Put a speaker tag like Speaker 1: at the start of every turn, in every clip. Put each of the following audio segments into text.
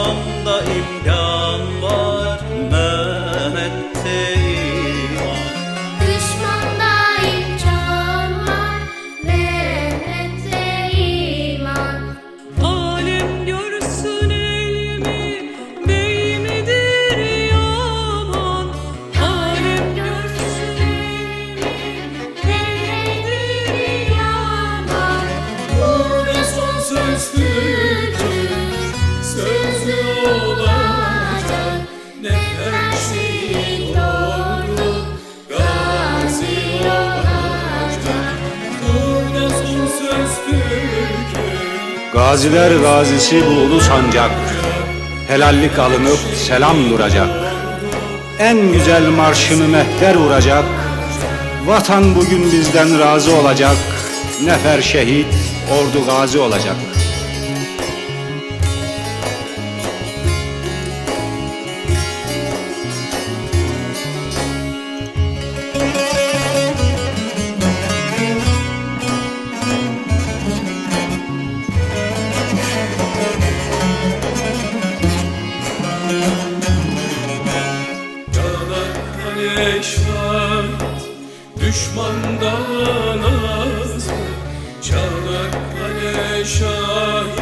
Speaker 1: İslam'da imkan var. Gaziler gazisi bu ulu sancak Helallik alınıp selam duracak. En güzel marşını mehter vuracak. Vatan bugün bizden razı olacak. Nefer şehit, ordu gazi olacak
Speaker 2: düşmandan az Çanakkale şahit.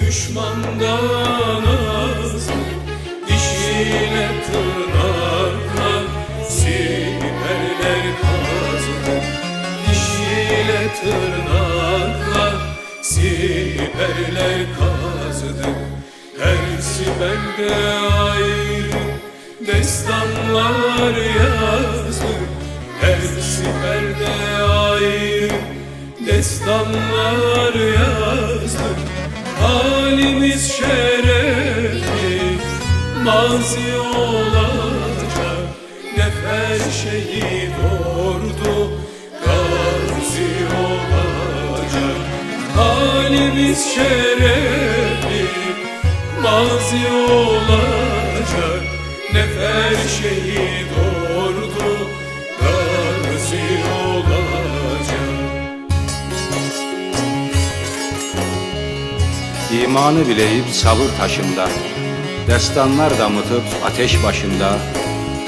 Speaker 2: Düşmandan az Dişiyle tırnakla siperler kazdı Dişiyle tırnakla siperler kazdı Her siperde ayrı destanlar Her siperde ayrı destanlar yazdı Halimiz şerefli mazi olacak. Nefer şehit ordu gazi olacak. Halimiz şerefli mazi olacak. Nefer şehit
Speaker 1: İmanı bileyip sabır taşında Destanlar damıtıp ateş başında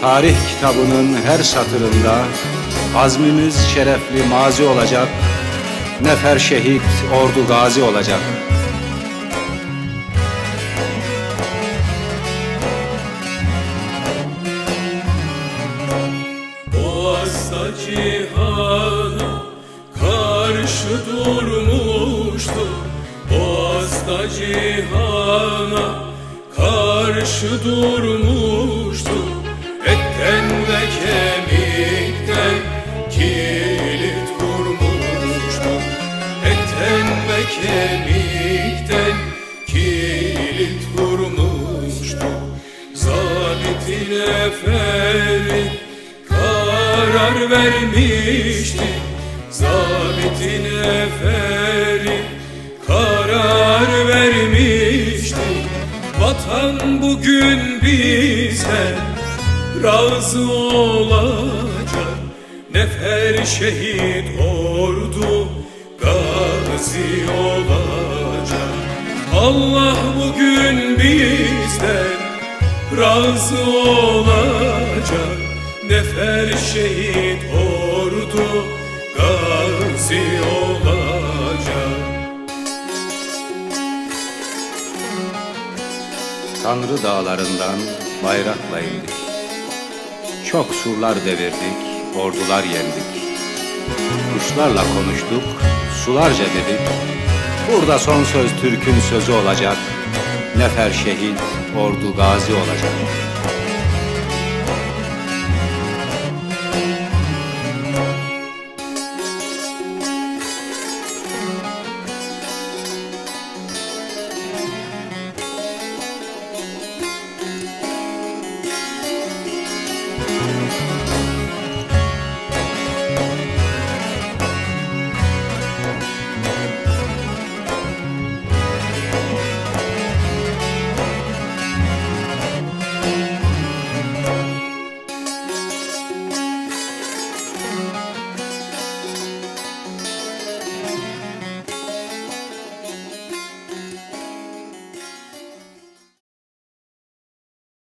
Speaker 1: Tarih kitabının her satırında Azmimiz şerefli mazi olacak Nefer şehit, ordu gazi olacak.
Speaker 2: Boğaz'da cihana karşı durmuştu Boğaz'da cihana karşı durmuştu. Etten ve kemikten kilit kurmuştu. Etten ve kemikten kilit kurmuştu. Zabitin eferi karar vermişti. Zabitin eferi bugün bize razı olacak Nefer şehit ordu gazi olacak. Allah bugün bizden razı olacak Nefer şehit ordu gazi olacak
Speaker 1: Tanrı dağlarından bayrakla indik. Çok surlar devirdik, ordular yendik. Kuşlarla konuştuk, sularca dedik. Burada son söz Türk'ün sözü olacak. Nefer şehit, ordu gazi olacak